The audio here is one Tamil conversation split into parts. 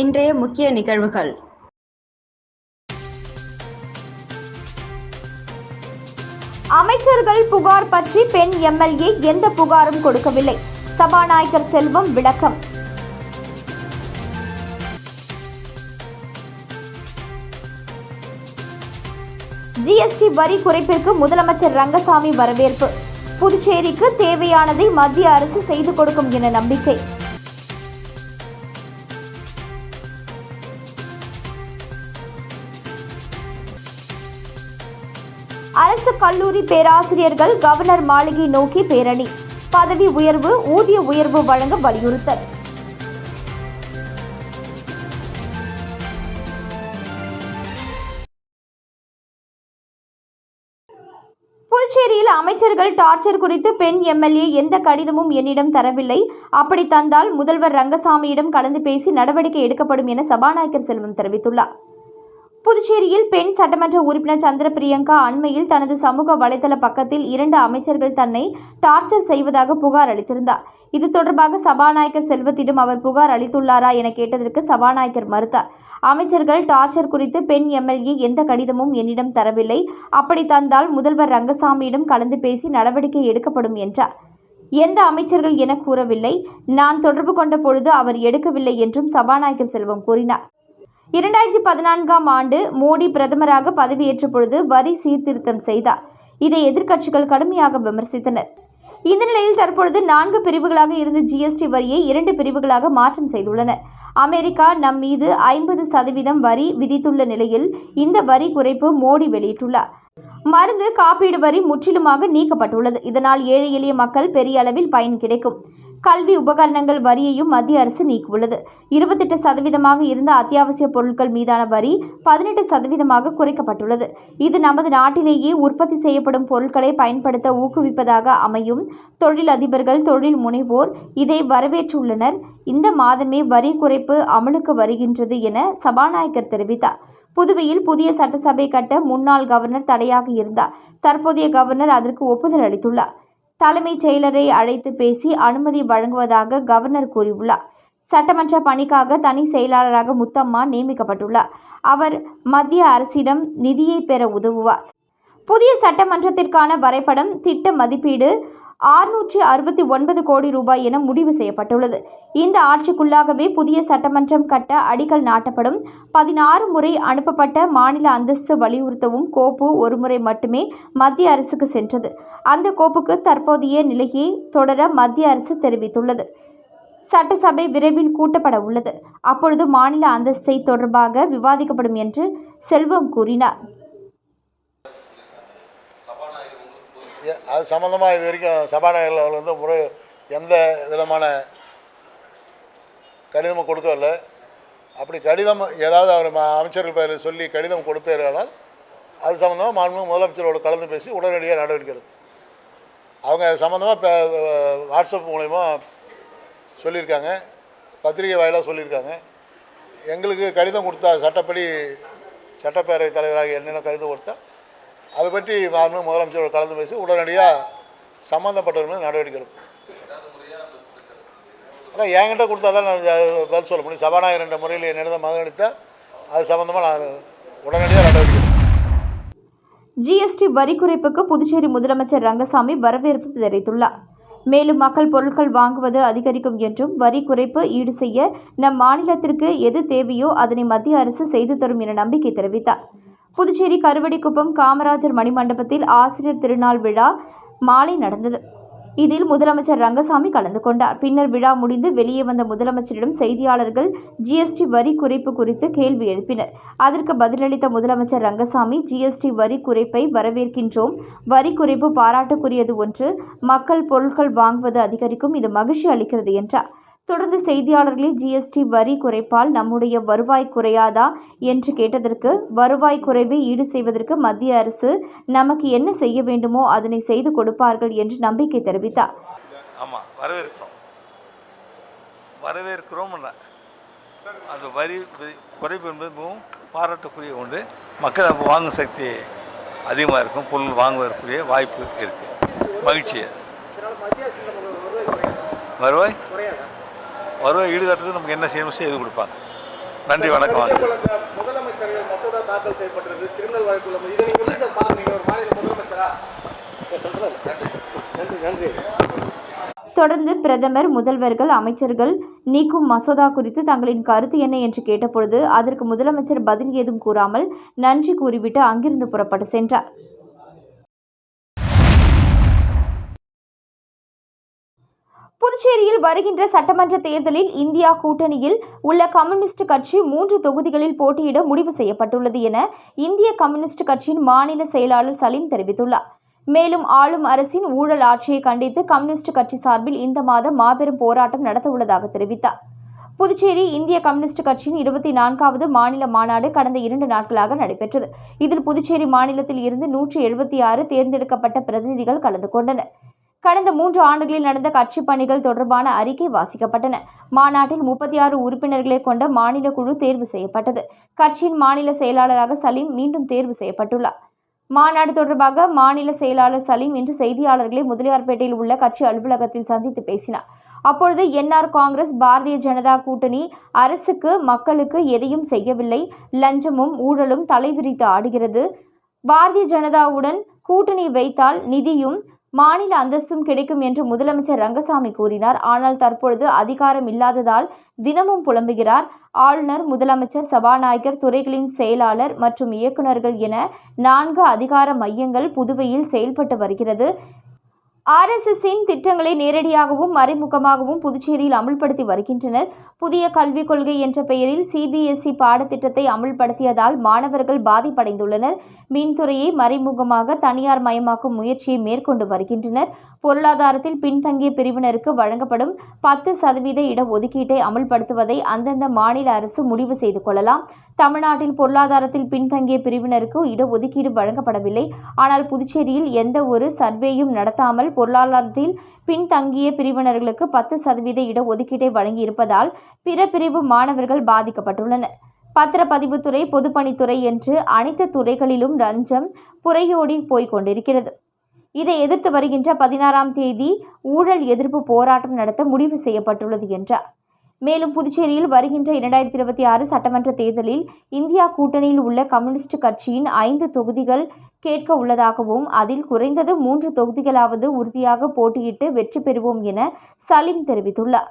இன்றைய முக்கிய நிகழ்வுகள். அமைச்சர்கள் புகார் பற்றி பெண் எம்எல்ஏ எந்த புகாரும் கொடுக்கவில்லை. சபாநாயகர் செல்வம் விளக்கம். ஜிஎஸ்டி வரி குறைப்பிற்கு முதலமைச்சர் ரங்கசாமி வரவேற்பு. புதுச்சேரிக்கு தேவையானதை மத்திய அரசு செய்து கொடுக்கும் என நம்பிக்கை. கல்லூரி பேராசிரியர்கள் கவர்னர் மாளிகை நோக்கி பேரணி. பதவி உயர்வு ஊதிய உயர்வு வழங்க வலியுறுத்தல். புதுச்சேரியில் அமைச்சர்கள் டார்ச்சர் குறித்து பெண் எம்எல்ஏ எந்த கடிதமும் என்னிடம் தரவில்லை. அப்படி தந்தால் முதல்வர் ரங்கசாமியிடம் கலந்து பேசி நடவடிக்கை எடுக்கப்படும் என சபாநாயகர் செல்வம் தெரிவித்துள்ளார். புதுச்சேரியில் பெண் சட்டமன்ற உறுப்பினர் சந்திர பிரியங்கா அண்மையில் தனது சமூக வலைதள பக்கத்தில் இரண்டு அமைச்சர்கள் தன்னை டார்ச்சர் செய்வதாக புகார் அளித்திருந்தார். இது தொடர்பாக சபாநாயகர் செல்வத்திடம் அவர் புகார் அளித்துள்ளாரா என கேட்டதற்கு சபாநாயகர் மறுத்தார். அமைச்சர்கள் டார்ச்சர் குறித்து பெண் எம்எல்ஏ எந்த கடிதமும் என்னிடம் தரவில்லை. அப்படி தந்தால் முதல்வர் ரங்கசாமியிடம் கலந்து பேசி நடவடிக்கை எடுக்கப்படும் என்றார். எந்த அமைச்சர்கள் என கூறவில்லை. நான் தொடர்பு கொண்ட பொழுது அவர் எடுக்கவில்லை என்றும் சபாநாயகர் செல்வம் கூறினார். இரண்டாயிரத்தி பதினான்காம் ஆண்டு மோடி பிரதமராக பதவியேற்ற பொழுது வரி சீர்திருத்தம் செய்தார். இதை எதிர்க்கட்சிகள் கடுமையாக விமர்சித்தனர். இந்த நிலையில் தற்பொழுது நான்கு பிரிவுகளாக இருந்த ஜிஎஸ்டி வரியை இரண்டு பிரிவுகளாக மாற்றம் செய்துள்ளனர். அமெரிக்கா நம் மீது ஐம்பது சதவீதம் வரி விதித்துள்ள நிலையில் இந்த வரி குறைப்பு மோடி வெளியிட்டுள்ளார். மருந்து காப்பீடு வரி முற்றிலுமாக நீக்கப்பட்டுள்ளது. இதனால் ஏழை எளிய மக்கள் பெரிய அளவில் பயன் கிடைக்கும். கல்வி உபகரணங்கள் வரியையும் மத்திய அரசு நீக்கியுள்ளது. இருபத்தெட்டு சதவீதமாக இருந்த அத்தியாவசிய பொருட்கள் மீதான வரி பதினெட்டு சதவீதமாக குறைக்கப்பட்டுள்ளது. இது நமது நாட்டிலேயே உற்பத்தி செய்யப்படும் பொருட்களை பயன்படுத்த ஊக்குவிப்பதாக அமையும். தொழில் அதிபர்கள் தொழில் முனைவோர் இதை வரவேற்றுள்ளனர். இந்த மாதமே வரி குறைப்பு அமலுக்கு வருகின்றது என சபாநாயகர் தெரிவித்தார். புதுவையில் புதிய சட்டசபை கட்ட முன்னாள் கவர்னர் தடையாக இருந்தார். தற்போதைய கவர்னர் அதற்கு ஒப்புதல் அளித்துள்ளார். தலைமைச் செயலரை அழைத்து பேசி அனுமதி வழங்குவதாக கவர்னர் கூறியுள்ளார். சட்டமன்ற பணிக்காக தனி செயலாளராக முத்தம்மா நியமிக்கப்பட்டுள்ளார். அவர் மத்திய அரசிடம் நிதியை பெற உதவுவார். புதிய சட்டமன்றத்திற்கான வரைபடம் திட்ட மதிப்பீடு ஆறுநூற்றி அறுபத்தி ஒன்பது கோடி ரூபாய் என முடிவு செய்யப்பட்டுள்ளது. இந்த ஆட்சிக்குள்ளாகவே புதிய சட்டமன்றம் கட்ட அடிக்கல் நாட்டப்படும். பதினாறு முறை அனுப்பப்பட்ட மாநில அந்தஸ்து வலியுறுத்தவும் கோப்பு ஒருமுறை மட்டுமே மத்திய அரசுக்கு சென்றது. அந்த கோப்புக்கு தற்போதைய நிலையை தொடர மத்திய அரசு தெரிவித்துள்ளது. சட்டசபை விரைவில் கூட்டப்பட உள்ளது. அப்பொழுது மாநில அந்தஸ்தை தொடர்பாக விவாதிக்கப்படும் என்று செல்வம் கூறினார். அது சம்மந்தமாக இது வரைக்கும் சபாநாயகர் அவர் வந்து முறை எந்த விதமான கடிதமும் கொடுக்கவில்லை அப்படி கடிதம் ஏதாவது அவர் ம- அமைச்சர்கள் பேர் சொல்லி கடிதம் கொடுப்பீர்களால் அது சம்மந்தமாக மாண்பு முதலமைச்சரோடு கலந்து பேசி உடனடியாக நடவடிக்கை எடுக்கும் அவங்க அது சம்மந்தமாக இப்போ வாட்ஸ்அப் மூலயமா சொல்லியிருக்காங்க. பத்திரிகை வாயிலாக சொல்லியிருக்காங்க. எங்களுக்கு கடிதம் கொடுத்தா சட்டப்படி சட்டப்பேரவைத் தலைவராக என்னென்ன கடிதம் கொடுத்தா அது பற்றி மாண்பு முதலமைச்சரோட கலந்து பேசி உடனடியாக சம்மந்தப்பட்டவர் மீது நடவடிக்கை எடுப்போம் அதான் என்கிட்ட கொடுத்தா தான் நான் பதில் சொல்ல முடியும். சபாநாயகர் என்ற முறையில் என்னிடம் மகன் எடுத்தால் அது சம்மந்தமாக நான் உடனடியாக நடவடிக்கை ஜிஎஸ்டி வரி குறைப்புக்கு புதுச்சேரி முதலமைச்சர் ரங்கசாமி வரவேற்பு தெரிவித்துள்ளார். மேலும் மக்கள் பொருட்கள் வாங்குவது அதிகரிக்கும் என்றும் வரி குறைப்பு ஈடு செய்ய நம் மாநிலத்திற்கு எது தேவையோ அதனை மத்திய அரசு செய்து தரும் என நம்பிக்கை தெரிவித்தார். புதுச்சேரி கருவடிக்குப்பம் காமராஜர் மணிமண்டபத்தில் ஆசிரியர் திருநாள் விழா மாலை நடந்தது. இதில் முதலமைச்சர் ரங்கசாமி கலந்து கொண்டார். பின்னர் விழா முடிந்து வெளியே வந்த முதலமைச்சரிடம் செய்தியாளர்கள் ஜிஎஸ்டி வரி குறைப்பு குறித்து கேள்வி எழுப்பினர். அதற்கு பதிலளித்த முதலமைச்சர் ரங்கசாமி ஜிஎஸ்டி வரி குறைப்பை வரவேற்கின்றோம். வரி குறைப்பு பாராட்டுக்குரியது ஒன்று. மக்கள் பொருட்கள் வாங்குவது அதிகரிக்கும். இது மகிழ்ச்சி அளிக்கிறது என்றார். தொடர்ந்து செய்தியாளர்களே ஜிஎஸ்டி வரி குறைப்பால் நம்முடைய வருவாய் குறையாதா என்று கேட்டதற்கு வருவாய் குறைவை ஈடு செய்வதற்கு மத்திய அரசு நமக்கு என்ன செய்ய வேண்டுமோ அதனை செய்து கொடுப்பார்கள் என்று நம்பிக்கை தெரிவித்தார். ஆமாம் வரவேற்கிறோம். வரவேற்கிறோம் அந்த வரி குறைப்பு என்பது மிகவும் பாராட்டக்கூடிய ஒன்று. மக்கள் வாங்கும் சக்தி அதிகமாக இருக்கும் பொருள் வாங்குவதற்குரிய வாய்ப்பு இருக்குது மகிழ்ச்சி. வருவாய்? வருவாய் ஈடுகட்டுறதுக்கு நமக்கு என்ன செய்யணும் செய்து கொடுப்பாங்க. நன்றி வணக்கம். வாங்க இதேபோல இந்த முதலமைச்சர்கள் மசோதா தாக்கல் செய்யப்பட்டிருக்கு. கிரிமினல் வழக்குள்ள இதை நீங்க எப்படி சார் பாக்குறீங்க ஒரு மாநில முதலமைச்சரா? நன்றி நன்றி. தொடர்ந்து பிரதமர் முதல்வர்கள் அமைச்சர்கள் நீக்கும் மசோதா குறித்து தங்களின் கருத்து என்ன என்று கேட்டபொழுது அதற்கு முதலமைச்சர் பதில் ஏதும் கூறாமல் நன்றி கூறிவிட்டு அங்கிருந்து புறப்பட்டு சென்றார். புதுச்சேரியில் வருகின்ற சட்டமன்ற தேர்தலில் இந்தியா கூட்டணியில் உள்ள கம்யூனிஸ்ட் கட்சி மூன்று தொகுதிகளில் போட்டியிட முடிவு செய்யப்பட்டுள்ளது என இந்திய கம்யூனிஸ்ட் கட்சியின் மாநில செயலாளர் சலீம் தெரிவித்துள்ளார். மேலும் ஆளும் அரசின் ஊழல் ஆட்சியை கண்டித்து கம்யூனிஸ்ட் கட்சி சார்பில் இந்த மாதம் மாபெரும் போராட்டம் நடத்தவுள்ளதாக தெரிவித்தார். புதுச்சேரி இந்திய கம்யூனிஸ்ட் கட்சியின் இருபத்தி நான்காவது மாநில மாநாடு கடந்த இரண்டு நாட்களாக நடைபெற்றது. இதில் புதுச்சேரி மாநிலத்தில் இருந்து நூற்றி எழுபத்தி ஆறு தேர்ந்தெடுக்கப்பட்ட பிரதிநிதிகள் கலந்து கொண்டனர். கடந்த மூன்று ஆண்டுகளில் நடந்த கட்சி பணிகள் தொடர்பான அறிக்கை வாசிக்கப்பட்டன. மாநாட்டில் முப்பத்தி ஆறு உறுப்பினர்களை கொண்ட மாநில குழு தேர்வு செய்யப்பட்டது. கட்சியின் மாநில செயலாளராக சலீம் மீண்டும் தேர்வு செய்யப்பட்டுள்ளார். மாநாடு தொடர்பாக மாநில செயலாளர் சலீம் இன்று செய்தியாளர்களை முதலியார்பேட்டையில் உள்ள கட்சி அலுவலகத்தில் சந்தித்து பேசினார். அப்பொழுது என்ஆர் காங்கிரஸ் பாரதிய ஜனதா கூட்டணி அரசுக்கு மக்களுக்கு எதையும் செய்யவில்லை. லஞ்சமும் ஊழலும் தலைவிரித்து ஆடுகிறது. பாரதிய ஜனதாவுடன் கூட்டணி வைத்தால் நிதியும் மாநில அந்தஸ்தும் கிடைக்கும் என்று முதலமைச்சர் ரங்கசாமி கூறினார். ஆனால் தற்பொழுது அதிகாரம் இல்லாததால் தினமும் புலம்புகிறார். ஆளுநர் முதலமைச்சர் சபாநாயகர் துறைகளின் செயலாளர் மற்றும் இயக்குநர்கள் என நான்கு அதிகார மையங்கள் புதுவையில் செயல்பட்டு வருகிறது. ஆர்எஸ்எஸ்ஸின் திட்டங்களை நேரடியாகவும் மறைமுகமாகவும் புதுச்சேரியில் அமல்படுத்தி வருகின்றனர். புதிய கல்விக் கொள்கை என்ற பெயரில் சிபிஎஸ்இ பாடத்திட்டத்தை அமல்படுத்தியதால் மாணவர்கள் பாதிப்படைந்துள்ளனர். மின்துறையை மறைமுகமாக தனியார் மயமாக்கும் முயற்சியை மேற்கொண்டு வருகின்றனர். பொருளாதாரத்தில் பின்தங்கிய பிரிவினருக்கு வழங்கப்படும் பத்து சதவீத இடஒதுக்கீட்டை அமல்படுத்துவதை அந்தந்த மாநில அரசு முடிவு செய்து கொள்ளலாம். தமிழ்நாட்டில் பொருளாதாரத்தில் பின்தங்கிய பிரிவினருக்கு இடஒதுக்கீடு வழங்கப்படவில்லை. ஆனால் புதுச்சேரியில் எந்த ஒரு சர்வேயும் நடத்தாமல் பொருளாதாரத்தில் பின்தங்கிய பிரிவினர்களுக்கு பத்து சதவீத இடஒதுக்கீட்டை வழங்கியிருப்பதால் பிற பிரிவு மாணவர்கள் பாதிக்கப்பட்டுள்ளனர். பத்திரப்பதிவுத்துறை பொதுப்பணித்துறை என்று அனைத்து துறைகளிலும் ரஞ்சம் புறையோடி போய்க் கொண்டிருக்கிறது. இதை எதிர்த்து வருகின்ற பதினாறாம் தேதி ஊழல் எதிர்ப்பு போராட்டம் நடத்த முடிவு செய்யப்பட்டுள்ளது என்றார். மேலும் புதுச்சேரியில் வருகின்ற இரண்டாயிரத்தி இருபத்தி ஆறு சட்டமன்ற தேர்தலில் இந்தியா கூட்டணியில் உள்ள கம்யூனிஸ்ட் கட்சியின் ஐந்து தொகுதிகள் கேட்க உள்ளதாகவும் அதில் குறைந்தது மூன்று தொகுதிகளாவது உறுதியாக போட்டியிட்டு வெற்றி பெறுவோம் என சலீம் தெரிவித்துள்ளார்.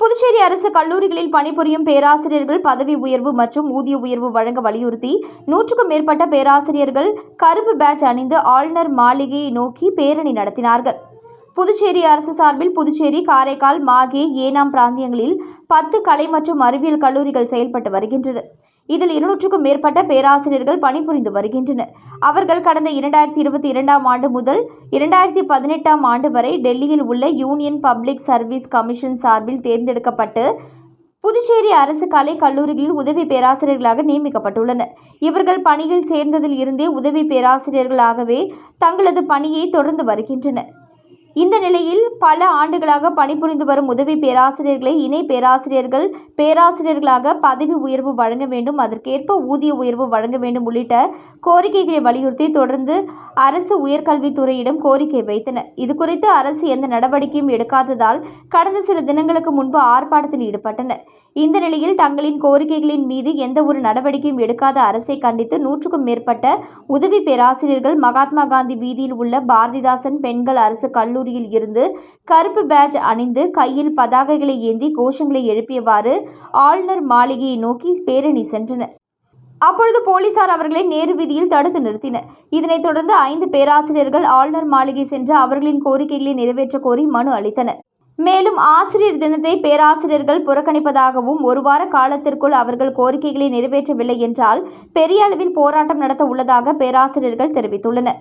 புதுச்சேரி அரசு கல்லூரிகளில் பணிபுரியும் பேராசிரியர்கள் பதவி உயர்வு மற்றும் ஊதிய உயர்வு வழங்க வலியுறுத்தி நூற்றுக்கும் மேற்பட்ட பேராசிரியர்கள் கருப்பு பேட்ச் அணிந்து ஆளுநர் மாளிகையை நோக்கி பேரணி நடத்தினார்கள். புதுச்சேரி அரசு சார்பில் புதுச்சேரி காரைக்கால் மாகே ஏனாம் பிராந்தியங்களில் பத்து கலை மற்றும் அறிவியல் கல்லூரிகள் செயல்பட்டு வருகின்றது. இதில் இருநூற்றுக்கும் மேற்பட்ட பேராசிரியர்கள் பணிபுரிந்து வருகின்றனர். அவர்கள் கடந்த இரண்டாயிரத்தி இருபத்தி இரண்டாம் ஆண்டு முதல் இரண்டாயிரத்தி பதினெட்டாம் ஆண்டு வரை டெல்லியில் உள்ள யூனியன் பப்ளிக் சர்வீஸ் கமிஷன் சார்பில் தேர்ந்தெடுக்கப்பட்டு புதுச்சேரி அரசு கலை கல்லூரிகளில் உதவி பேராசிரியர்களாக நியமிக்கப்பட்டுள்ளனர். இவர்கள் பணியில் சேர்ந்ததில் இருந்தே உதவி பேராசிரியர்களாகவே தங்களது பணியை தொடர்ந்து வருகின்றனர். இந்த நிலையில் பல ஆண்டுகளாக பணிபுரிந்து வரும் உதவி பேராசிரியர்களை இணை பேராசிரியர்கள் பேராசிரியர்களாக பதவி உயர்வு வழங்க வேண்டும் அதற்கேற்ப ஊதிய உயர்வு வழங்க வேண்டும் உள்ளிட்ட கோரிக்கைகளை வலியுறுத்தி தொடர்ந்து அரசு உயர்கல்வித்துறையிடம் கோரிக்கை வைத்தனர். இது குறித்து அரசு எந்த நடவடிக்கையும் எடுக்காததால் கடந்த சில தினங்களுக்கு முன்பு ஆர்ப்பாட்டத்தில் ஈடுபட்டனர். இந்த நிலையில் தங்களின் கோரிக்கைகளின் மீது எந்த ஒரு நடவடிக்கையும் எடுக்காத அரசை கண்டித்து நூற்றுக்கும் மேற்பட்ட உதவி பேராசிரியர்கள் மகாத்மா காந்தி வீதியில் உள்ள பாரதிதாசன் பெண்கள் அரசு கல்லூரி கல்லூரியில் இருந்து கருப்பு பேட்ஜ் அணிந்து கையில் பதாகைகளை ஏந்தி கோஷங்களை எழுப்பியவாறு ஆளுநர் மாளிகையை நோக்கி பேரணி சென்றனர். அப்பொழுது போலீசார் அவர்களை நேரு வீதியில் தடுத்து நிறுத்தினர். இதனைத் தொடர்ந்து ஐந்து பேராசிரியர்கள் ஆளுநர் மாளிகை சென்று அவர்களின் கோரிக்கைகளை நிறைவேற்ற கோரி மனு அளித்தனர். மேலும் ஆசிரியர் தினத்தை பேராசிரியர்கள் புறக்கணிப்பதாகவும் ஒரு வார காலத்திற்குள் அவர்கள் கோரிக்கைகளை நிறைவேற்றவில்லை என்றால் பெரிய அளவில் போராட்டம் நடத்த உள்ளதாக பேராசிரியர்கள் தெரிவித்துள்ளனர்.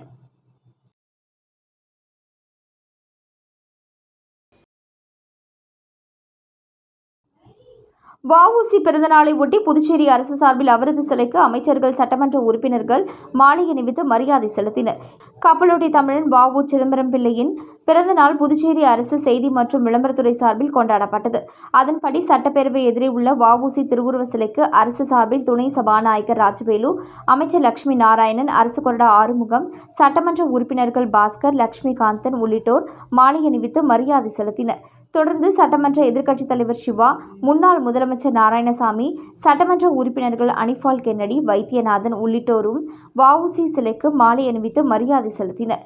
வஉசி பிறந்தநாளை ஒட்டி புதுச்சேரி அரசு சார்பில் அவரது சிலைக்கு அமைச்சர்கள் சட்டமன்ற உறுப்பினர்கள் மாலை அணிவித்து மரியாதை செலுத்தினர். கப்பலோட்டி தமிழன் வஉ சிதம்பரம் பிள்ளையின் பிறந்தநாள் புதுச்சேரி அரசு செய்தி மற்றும் விளம்பரத்துறை சார்பில் கொண்டாடப்பட்டது. அதன்படி சட்டப்பேரவை எதிரே உள்ள வஉசி திருவுருவ சிலைக்கு அரசு சார்பில் துணை சபாநாயகர் ராஜவேலு அமைச்சர் லட்சுமி நாராயணன் அரசு கொறடா ஆறுமுகம் சட்டமன்ற உறுப்பினர்கள் பாஸ்கர் லட்சுமிகாந்தன் உள்ளிட்டோர் மாலை அணிவித்து மரியாதை செலுத்தினர். தொடர்ந்து சட்டமன்ற எதிர்க்கட்சித் தலைவர் சிவா முன்னாள் முதலமைச்சர் நாராயணசாமி சட்டமன்ற உறுப்பினர்கள் அனிஃபால் கென்னடி வைத்தியநாதன் உள்ளிட்டோரும் வவுசி சிலைக்கு மாலை அணிவித்து மரியாதை செலுத்தினர்.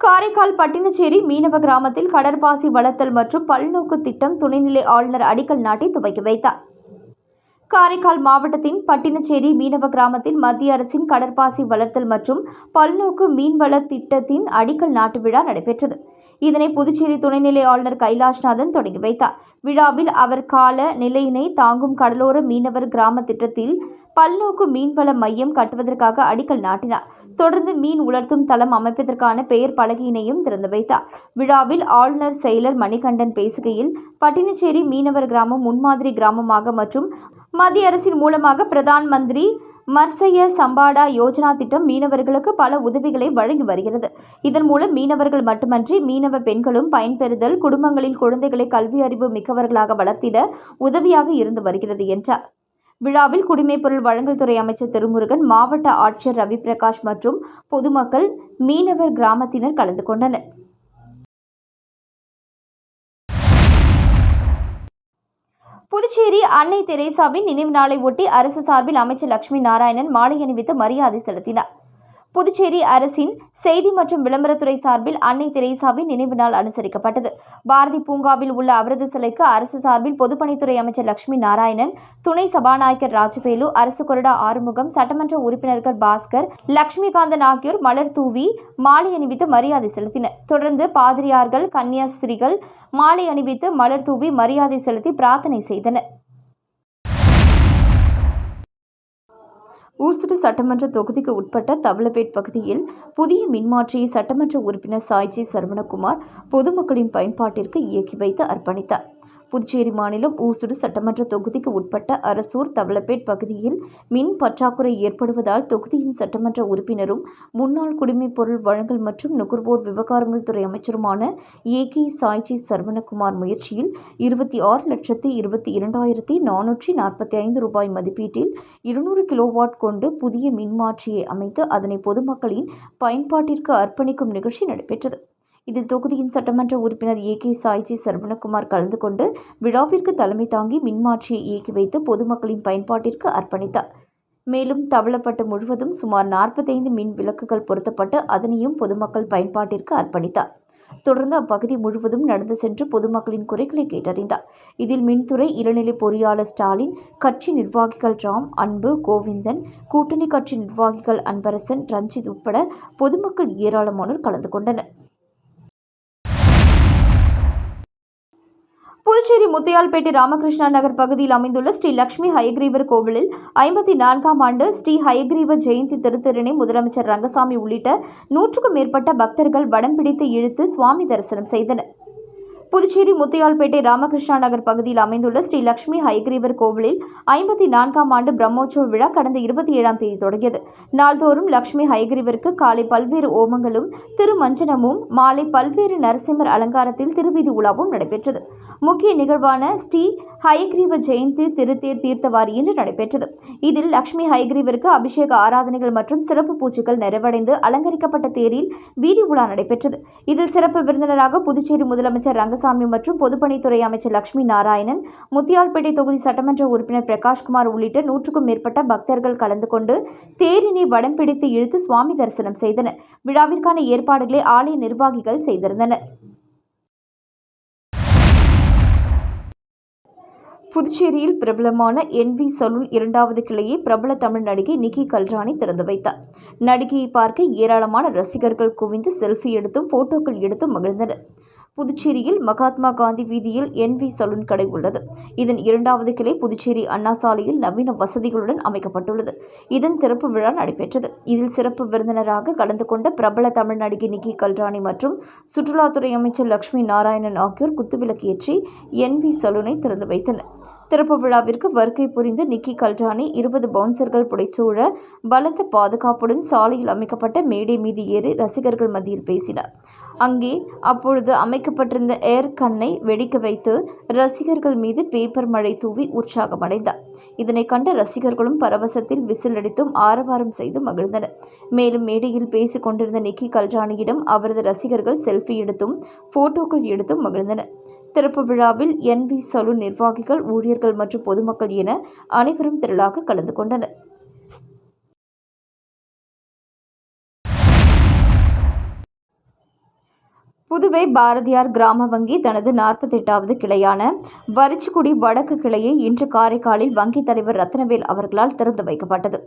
காரைக்கால் பட்டினச்சேரி மீனவ கிராமத்தில் கடற்பாசி வளர்த்தல் மற்றும் பல்நோக்கு திட்டம் துணைநிலை ஆளுநர் அடிக்கல் நாட்டி துவக்கி வைத்தார். காரைக்கால் மாவட்டத்தின் பட்டினச்சேரி மீனவ கிராமத்தில் மத்திய அரசின் கடற்பாசி வளர்த்தல் மற்றும் பல்நோக்கு மீன்வள திட்டத்தின் அடிக்கல் நாட்டு விழா நடைபெற்றது. இதனை புதுச்சேரி துணைநிலை ஆளுநர் கைலாஷ்நாதன் தொடங்கி வைத்தார். விழாவில் அவர் கால நிலையினை தாங்கும் கடலோர மீனவர் கிராம திட்டத்தில் பல்நோக்கு மீன்வள மையம் கட்டுவதற்காக அடிக்கல் நாட்டினார். தொடர்ந்து மீன் உலர்த்தும் தளம் அமைப்பதற்கான பெயர் பலகையினையும் திறந்து வைத்தார். விழாவில் ஆளுநர் செயலர் மணிகண்டன் பேசுகையில் பட்டினச்சேரி மீனவர் கிராமம் முன்மாதிரி கிராமமாக மற்றும் மத்திய அரசின் மூலமாக பிரதான் மந்திரி மர்சைய சம்பாடா யோஜனா திட்டம் மீனவர்களுக்கு பல உதவிகளை வழங்கி வருகிறது. இதன் மூலம் மீனவர்கள் மட்டுமன்றி மீனவ பெண்களும் பயன்பெறுதல் குடும்பங்களில் குழந்தைகளை கல்வி அறிவு மிக்கவர்களாக வளர்த்திட உதவியாக இருந்து வருகிறது என்றார். விழாவில் குடிமைப்பொருள் வழங்கல் துறை அமைச்சர் திருமுருகன் மாவட்ட ஆட்சியர் ரவி பிரகாஷ் மற்றும் பொதுமக்கள் மீனவர் கிராமத்தினர் கலந்து கொண்டனர். புதுச்சேரி அன்னை தெரேசாவின் நினைவு நாளை ஒட்டி அரசு சார்பில் அமைச்சர் லட்சுமி நாராயணன் மாலை அணிவித்து மரியாதை செலுத்தினார். புதுச்சேரி அரசின் செய்தி மற்றும் விளம்பரத்துறை சார்பில் அன்னை தெரேசாவின் நினைவு நாள் அனுசரிக்கப்பட்டது. பாரதி பூங்காவில் உள்ள அவரது சிலைக்கு அரசு சார்பில் பொதுப்பணித்துறை அமைச்சர் லட்சுமி நாராயணன் துணை சபாநாயகர் ராஜபேலு அரசு கொறடா ஆறுமுகம் சட்டமன்ற உறுப்பினர்கள் பாஸ்கர் லட்சுமிகாந்தன் ஆகியோர் மலர் தூவி மாலை அணிவித்து மரியாதை செலுத்தினர். தொடர்ந்து பாதிரியார்கள் கன்னியாஸ்திரிகள் மாலை அணிவித்து மலர் தூவி மரியாதை செலுத்தி பிரார்த்தனை செய்தனர். ஊசுடு சட்டமன்ற தொகுதிக்கு உட்பட்ட தவளபேட் பகுதியில் புதிய மின்மாற்றியை சட்டமன்ற உறுப்பினர் சாய்ஜி சரவணகுமார் பொதுமக்களின் பயன்பாட்டிற்கு இயக்கி வைத்து அர்ப்பணித்தார். புதுச்சேரி மாநிலம் ஊசுடு சட்டமன்ற தொகுதிக்கு உட்பட்ட அரசூர் தவளப்பேட் பகுதியில் மின் பற்றாக்குறை ஏற்படுவதால் தொகுதியின் சட்டமன்ற உறுப்பினரும் முன்னாள் குடிமைப் பொருள் வழங்கல் மற்றும் நுகர்வோர் விவகாரங்கள் துறை அமைச்சருமான ஏ. கே. சாய்ஜி சரவணகுமார் முயற்சியில் இருபத்தி ஆறு லட்சத்தி இருபத்தி இரண்டாயிரத்தி நானூற்றி நாற்பத்தி ஐந்து ரூபாய் மதிப்பீட்டில் இருநூறு கிலோவாட் கொண்டு புதிய மின்மாற்றியை அமைத்து அதனை பொதுமக்களின் பயன்பாட்டிற்கு அர்ப்பணிக்கும் நிகழ்ச்சி நடைபெற்றது. இதில் தொகுதியின் சட்டமன்ற உறுப்பினர் ஏ. கே. சாய்ஜி சரவணகுமார் கலந்து கொண்டு விழாவிற்கு தலைமை தாங்கி மின்மாற்றியை இயக்கி வைத்து பொதுமக்களின் பயன்பாட்டிற்கு அர்ப்பணித்தார். மேலும் தவளப்பட்டு முழுவதும் சுமார் நாற்பத்தைந்து மின் விளக்குகள் பொருத்தப்பட்டு அதனையும் பொதுமக்கள் பயன்பாட்டிற்கு அர்ப்பணித்தார். தொடர்ந்து அப்பகுதி முழுவதும் நடந்து சென்று பொதுமக்களின் குறைகளை கேட்டறிந்தார். இதில் மின்துறை இளநிலை பொறியாளர் ஸ்டாலின் கட்சி நிர்வாகிகள் ராம் அன்பு கோவிந்தன் கூட்டணி கட்சி நிர்வாகிகள் அன்பரசன் ரஞ்சித் உட்பட பொதுமக்கள் ஏராளமானோர் கலந்து கொண்டனர். புதுச்சேரி முத்தையால்பேட்டை ராமகிருஷ்ணா நகர் பகுதியில் அமைந்துள்ள ஸ்ரீ லட்சுமி ஹயக்ரீவர் கோவிலில் ஐம்பத்தி நான்காம் ஆண்டு ஸ்ரீ ஹயக்ரீவ ஜெயந்தி திருத்திறனை முதலமைச்சர் ரங்கசாமி உள்ளிட்ட நூற்றுக்கும் மேற்பட்ட பக்தர்கள் வடம் பிடித்து இழுத்து சுவாமி தரிசனம் செய்தனர். புதுச்சேரி முத்தையால்பேட்டை ராமகிருஷ்ணா நகர் பகுதியில் அமைந்துள்ள ஸ்ரீ லட்சுமி ஹைகிரீவர் கோவிலில் ஐம்பத்தி நான்காம் ஆண்டு பிரம்மோற்சவ விழா கடந்த இருபத்தி ஏழாம் தேதி தொடங்கியது. நாள்தோறும் லட்சுமி ஹைகிரீவருக்கு காலை பல்வேறு ஓமங்களும் திருமஞ்சனமும் மாலை பல்வேறு நரசிம்மர் அலங்காரத்தில் திருவீதி உலாவும் நடைபெற்றது. முக்கிய நிகழ்வான ஸ்ரீ ஹயக்ரீவ ஜெயந்தி திருத்தேர் தீர்த்தவாரி இன்று நடைபெற்றது. இதில் லட்சுமி ஹைகிரீவருக்கு அபிஷேக ஆராதனைகள் மற்றும் சிறப்பு பூஜைகள் நிறைவடைந்து அலங்கரிக்கப்பட்ட தேரில் வீதி உலா நடைபெற்றது. இதில் சிறப்பு விருந்தினராக புதுச்சேரி முதலமைச்சர் ரங்க ரங்கசாமி மற்றும் பொதுப்பணித்துறை அமைச்சர் லட்சுமி நாராயணன் முத்தியால்பேட்டை தொகுதி சட்டமன்ற உறுப்பினர் பிரகாஷ்குமார் உள்ளிட்ட நூற்றுக்கும் மேற்பட்ட பக்தர்கள் கலந்து கொண்டு தேரினை வடம் பிடித்து இழுத்து சுவாமி தரிசனம் செய்தனர். விழாவிற்கான ஏற்பாடுகளை ஆலய நிர்வாகிகள் செய்திருந்தனர். புதுச்சேரியில் பிரபலமான என்வி சலூன் இரண்டாவது கிளையை பிரபல தமிழ் நடிகை நிக்கி கல்ராணி திறந்து வைத்தார். நடிகையை பார்க்க ஏராளமான ரசிகர்கள் குவிந்து செல்ஃபி எடுத்தும் போட்டோக்கள் எடுத்தும் மகிழ்ந்தனர். புதுச்சேரியில் மகாத்மா காந்தி வீதியில் என்வி சலூன் கடை உள்ளது. இதன் இரண்டாவது கிளை புதுச்சேரி அண்ணா சாலையில் நவீன வசதிகளுடன் அமைக்கப்பட்டுள்ளது. இதன் திறப்பு விழா நடைபெற்றது. இதில் சிறப்பு விருந்தினராக கலந்து கொண்ட பிரபல தமிழ் நடிகை நிக்கி கல்ராணி மற்றும் சுற்றுலாத்துறை அமைச்சர் லட்சுமி நாராயணன் ஆகியோர் குத்துவிளக்கேற்றி என் என்வி சலூனை திறந்து வைத்தனர். திறப்பு விழாவிற்கு வருகை புரிந்த நிக்கி கல்ரானி இருபது பவுன்சர்கள் புடைச்சூழ பலத்த பாதுகாப்புடன் சாலையில் அமைக்கப்பட்ட மேடை மீது ஏறி ரசிகர்கள் மத்தியில் பேசினார். அங்கே அப்பொழுது அமைக்கப்பட்டிருந்த ஏர் கண்ணை வெடிக்க வைத்து ரசிகர்கள் மீது பேப்பர் மழை தூவி உற்சாகமடைந்தார். இதனை கண்ட ரசிகர்களும் பரவசத்தில் விசில் அடித்தும் ஆரவாரம் செய்து மகிழ்ந்தனர். மேலும் மேடையில் பேசிக் கொண்டிருந்த நிக்கி கல்ராணியிடம் அவரது ரசிகர்கள் செல்ஃபி எடுத்தும் போட்டோக்கள் எடுத்தும் மகிழ்ந்தனர். திறப்பு விழாவில் என்பி சலூன் நிர்வாகிகள் ஊழியர்கள் மற்றும் பொதுமக்கள் என அனைவரும் திரளாக கலந்து கொண்டனர். புதுவை பாரதியார் கிராம வங்கி தனது நாற்பத்தெட்டாவது கிளையான வரிச்சிக்குடி வடக்கு கிளையை இன்று காரைக்காலில் வங்கித் தலைவர் ரத்னவேல் அவர்களால் திறந்து வைக்கப்பட்டது.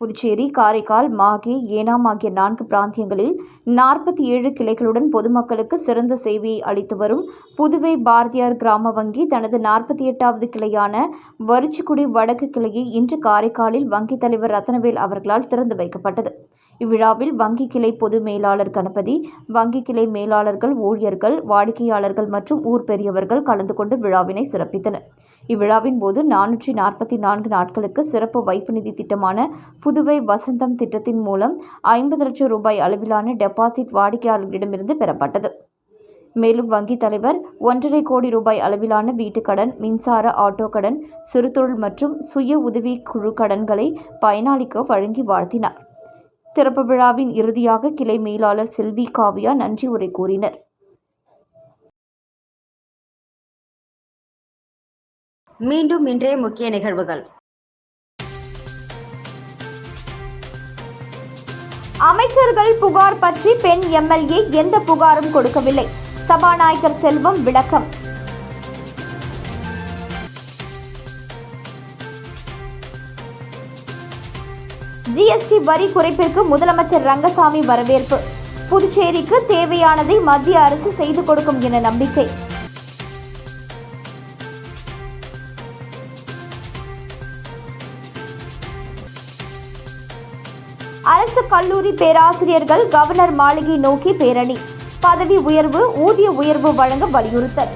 புதுச்சேரி காரைக்கால் மாகே ஏனாம் ஆகிய நான்கு பிராந்தியங்களில் நாற்பத்தி ஏழு கிளைகளுடன் பொதுமக்களுக்கு சிறந்த சேவையை அளித்து வரும் புதுவை பாரதியார் கிராம வங்கி தனது நாற்பத்தி எட்டாவது கிளையான வரிச்சிக்குடி வடக்கு கிளையை இன்று காரைக்காலில் வங்கித் தலைவர் ரத்னவேல் அவர்களால் திறந்து வைக்கப்பட்டது. இவ்விழாவில் வங்கி கிளை பொது மேலாளர் கணபதி வங்கி கிளை மேலாளர்கள் ஊழியர்கள் வாடிக்கையாளர்கள் மற்றும் ஊர் பெரியவர்கள் கலந்து கொண்டு விழாவினை சிறப்பித்தனர். இவ்விழாவின் போது நானூற்றி நாற்பத்தி நான்கு நாட்களுக்கு சிறப்பு வைப்பு நிதி திட்டமான புதுவை வசந்தம் திட்டத்தின் மூலம் ஐம்பது லட்சம் ரூபாய் அளவிலான டெபாசிட் வாடிக்கையாளர்களிடமிருந்து பெறப்பட்டது. மேலும் வங்கித் தலைவர் ஒன்றரை கோடி ரூபாய் அளவிலான வீட்டுக்கடன் மின்சார ஆட்டோ கடன் சிறுதொழில் மற்றும் சுய உதவி குழு கடன்களை பயனாளிக்கு வழங்கி வாழ்த்தினார். திறப்பு விழாவின் இறுதியாக கிளை மேலாளர் செல்வி காவியா நன்றி உரை கூறினர். மீண்டும் இன்றைய முக்கிய நிகழ்வுகள். அமைச்சர்கள் புகார் பற்றி பெண் எம்எல்ஏ எந்த புகாரும் கொடுக்கவில்லை. சபாநாயகர் செல்வம் விளக்கம். ஜிஎஸ்டி வரி குறைப்பிற்கு முதலமைச்சர் ரங்கசாமி வரவேற்பு. புதுச்சேரிக்கு தேவையானதை மத்திய அரசு செய்து கொடுக்கும் என நம்பிக்கை. அரசு கல்லூரி பேராசிரியர்கள் கவர்னர் மாளிகை நோக்கி பேரணி. பதவி உயர்வு ஊதிய உயர்வு வழங்க வலியுறுத்தல்.